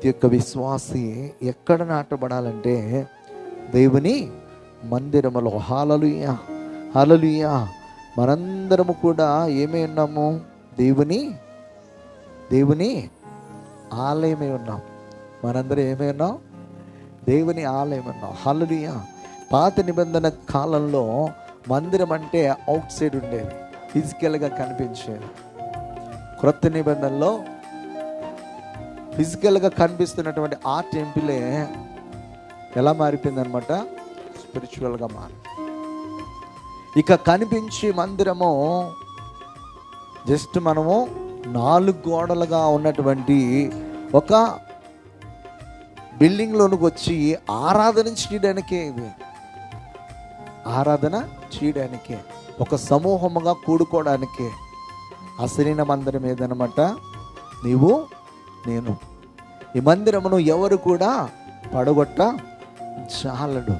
ప్రతి ఒక్క విశ్వాసి ఎక్కడ నాటబడాలంటే దేవుని మందిరములో. హాలలుయ హాలలుయ మనందరము కూడా ఏమై ఉన్నాము? దేవుని దేవుని ఆలయమై ఉన్నాం. మనందరం ఏమై ఉన్నాం? దేవుని ఆలయం ఉన్నాం. హల్లెలూయ. పాత నిబంధన కాలంలో మందిరం అంటే అవుట్ సైడ్ ఉండేది ఫిజికల్గా కనిపించేది. క్రొత్త నిబంధనలో ఫిజికల్గా కనిపిస్తున్నటువంటి ఆ టెంపులే ఎలా మారిపోయింది అనమాట స్పిరిచువల్గా మారి. ఇక కనిపించే మందిరము జస్ట్ మనము నాలుగు గోడలుగా ఉన్నటువంటి ఒక బిల్డింగ్లోనికి వచ్చి ఆరాధన చేయడానికే ఇది ఆరాధన చేయడానికే ఒక సమూహముగా కూడుకోవడానికే అసలైన మందిరం ఏదనమాట నీవు నేను ఈ మందిరమును ఎవరు కూడా పడగొట్ట చాలడు.